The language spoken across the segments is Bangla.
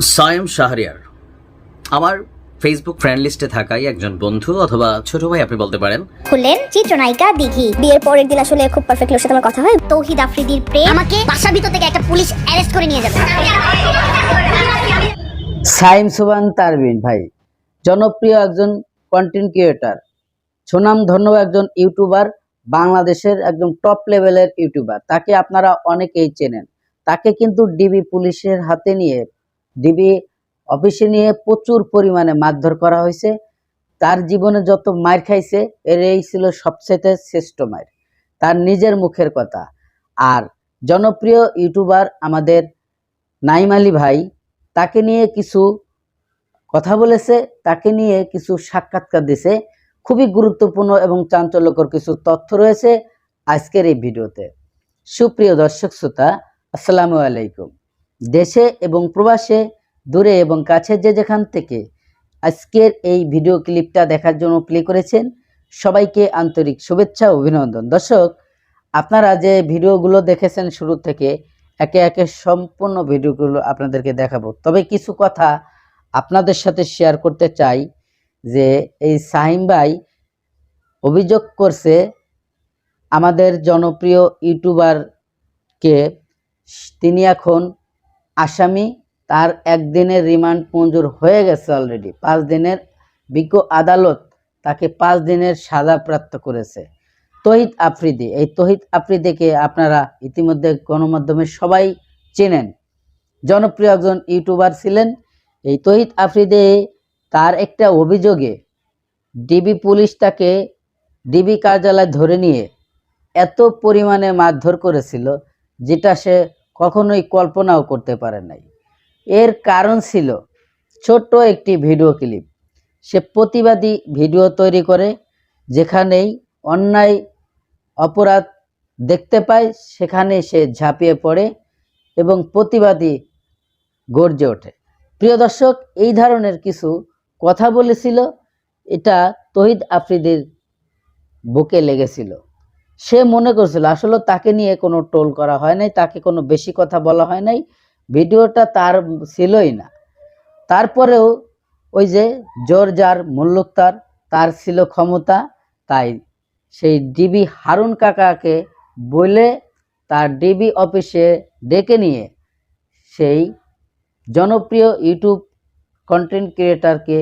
সায়েম শাহরিয়ার। আমার ফেসবুক ফ্রেন্ড লিস্টে থাকাই একজন বন্ধু অথবা ছোট ভাই আপনি বলতে পারেন। খুললেন চিত্রনায়িকা দিঘি। বিয়ের পরের দিন আসলে খুব পারফেক্ট লোকের সাথে আমার কথা হয়। তৌহিদ আফ্রিদির প্রেম। আমাকে বাসার ভিতর থেকে একটা পুলিশ অ্যারেস্ট করে নিয়ে যাবে। সাইম সুবান তারবিন ভাই। জনপ্রিয় একজন কন্টেন্ট ক্রিয়েটার সুনাম ধন্য একজন ইউটিউবার বাংলাদেশের একদম টপ লেভেলের ইউটিউবার তাকে আপনারা অনেকেই চেনেন। তাকে কিন্তু ডিবি পুলিশের হাতে নিয়ে ডিবি অফিসে নিয়ে প্রচুর পরিমাণে মারধর করা হয়েছে। তার জীবনে যত মার খাইছে এর এই ছিল সবচেয়ে শ্রেষ্ঠ মার। তার নিজের মুখের কথা। আর জনপ্রিয় ইউটিউবার আমাদের নাইম আলী ভাই, তাকে নিয়ে কিছু কথা বলেছে, তাকে নিয়ে কিছু সাক্ষাৎকার দিছে। খুবই গুরুত্বপূর্ণ এবং চাঞ্চল্যকর কিছু তথ্য রয়েছে আজকের এই ভিডিওতে। সুপ্রিয় দর্শক শ্রোতা, আসসালামু আলাইকুম। দেশে এবং প্রবাসে, দূরে এবং কাছে যে যেখান থেকে আজকের এই ভিডিও ক্লিপটা দেখার জন্য প্লে করেছেন, সবাইকে আন্তরিক শুভেচ্ছা অভিনন্দন। দর্শক, আপনারা যে ভিডিওগুলো দেখেছেন শুরু থেকে, একে একে সম্পূর্ণ ভিডিওগুলো আপনাদেরকে দেখাবো। তবে কিছু কথা আপনাদের সাথে শেয়ার করতে চাই যে, এই সাহিম ভাই অভিযোগ করছে, আমাদের জনপ্রিয় ইউটিউবারকে তিনি এখন আসামি তার একদিনের রিমান্ড মঞ্জুর হয়ে গেছে অলরেডি পাঁচ দিনের বিজ্ঞ আদালত তাকে পাঁচ দিনের সাজা প্রাপ্ত করেছে। তহিদ আফ্রিদি, এই তহিদ আফ্রিদিকে আপনারা ইতিমধ্যে গণমাধ্যমে সবাই চেনেন। জনপ্রিয় একজন ইউটিউবার ছিলেন। এই তহিদ আফ্রিদি তার একটা অভিযোগে ডিবি পুলিশ তাকে ডিবি কার্যালয় ধরে নিয়ে এত পরিমাণে মারধর করেছিল, যেটা সে কখনোই কল্পনাও করতে পারে নাই। এর কারণ ছিল ছোট্ট একটি ভিডিও ক্লিপ। সে প্রতিবাদী ভিডিও তৈরি করে, যেখানেই অন্যায়, অপরাধ দেখতে পায়, সেখানে সে ঝাঁপিয়ে পড়ে এবং প্রতিবাদী গর্জে ওঠে। প্রিয় দর্শক, এই ধরনের কিছু কথা বলেছিল, এটা তহিদ আফ্রিদির বুকে লেগেছিল। সে মনে করছিল, আসলে তাকে নিয়ে কোনো টোল করা হয় নাই, তাকে কোনো বেশি কথা বলা হয় নাই, ভিডিওটা তার ছিলই না। তারপরেও ওই যে জোর যার মুল্লুক তার তার ছিল ক্ষমতা, তাই সেই ডিবি হারুন কাকাকে বলে তার ডিবি অফিসে ডেকে নিয়ে সেই জনপ্রিয় ইউটিউব কন্টেন্ট ক্রিয়েটারকে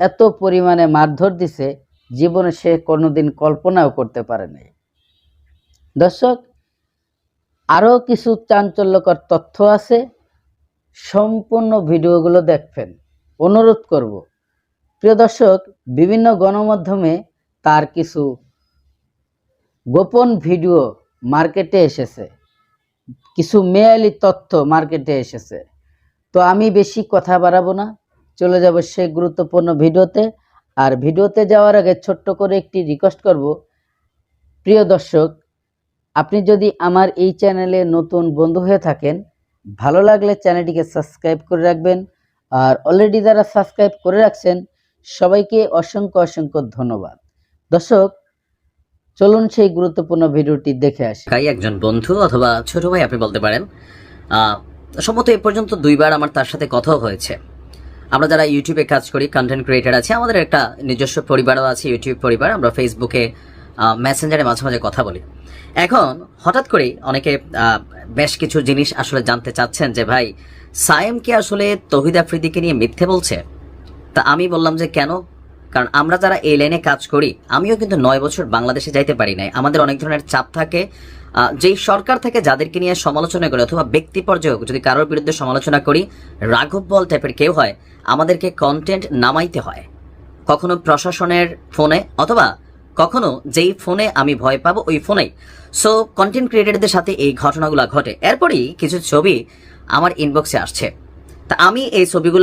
এত পরিমাণে মারধর দিছে, জীবনে সে কোনোদিন কল্পনাও করতে পারে নাই দর্শক আরও কিছু চাঞ্চল্যকর তথ্য আছে। সম্পূর্ণ ভিডিওগুলো দেখবেন। অনুরোধ করব, প্রিয় দর্শক, বিভিন্ন গণমাধ্যমে তার কিছু গোপন ভিডিও মার্কেটে এসেছে। কিছু মেয়ালি তথ্য মার্কেটে এসেছে। তো আমি বেশি কথা বাড়াবো না। চলে যাব সেই গুরুত্বপূর্ণ ভিডিওতে। আর ভিডিওতে যাওয়ার আগে ছোট্ট করে একটি রিকোয়েস্ট করব। প্রিয় দর্শক আপনি যদি আমার এই চ্যানেলে নতুন বন্ধু হয়ে থাকেন, ভালো লাগলে চ্যানেলটিকে সাবস্ক্রাইব করে রাখবেন আর অলরেডি যারা সাবস্ক্রাইব করে রাখছেন, সবাইকে অসংখ্য অসংখ্য ধন্যবাদ। দর্শক, চলুন সেই গুরুত্বপূর্ণ ভিডিওটি দেখে আসি। কাই একজন বন্ধু অথবা ছোট ভাই আপনি বলতে পারেন সম্ভবত এ পর্যন্ত দুইবার আমার তার সাথে কথাও হয়েছে। আমরা যারা ইউটিউবে কাজ করি কন্টেন্ট ক্রিয়েটার আছে, আমাদের একটা নিজস্ব পরিবারও আছে ইউটিউব পরিবার। আমরা ফেসবুকে মেসেঞ্জারে মাঝে মাঝে কথা বলি। এখন হঠাৎ করে অনেকে বেশ কিছু জিনিস আসলে জানতে চাচ্ছেন যে, ভাই, সায়েম কি আসলে তহিদ আফ্রিদিকে নিয়ে মিথ্যে বলছে? তা আমি বললাম যে, কেন? কারণ আমরা যারা এই লাইনে কাজ করি, আমিও কিন্তু নয় বছর বাংলাদেশে যাইতে পারি নাই। আমাদের অনেক ধরনের চাপ থাকে। যেই সরকার থেকে যাদেরকে নিয়ে সমালোচনা করে অথবা ব্যক্তি পর্যায়ে যদি কারোর বিরুদ্ধে সমালোচনা করি, রাঘব বল টাইপের কেউ হয়, আমাদেরকে কন্টেন্ট নামাইতে হয়। কখনো প্রশাসনের ফোনে অথবা কখনো যেই ফোনে আমি ভয় পাবো, ওই ফোনেই। সো কন্টেন্ট ক্রিয়েটারদের সাথে এই ঘটনাগুলো ঘটে। এরপরই কিছু ছবি আমার ইনবক্সে আসছে। তা আমি এই ছবিগুলো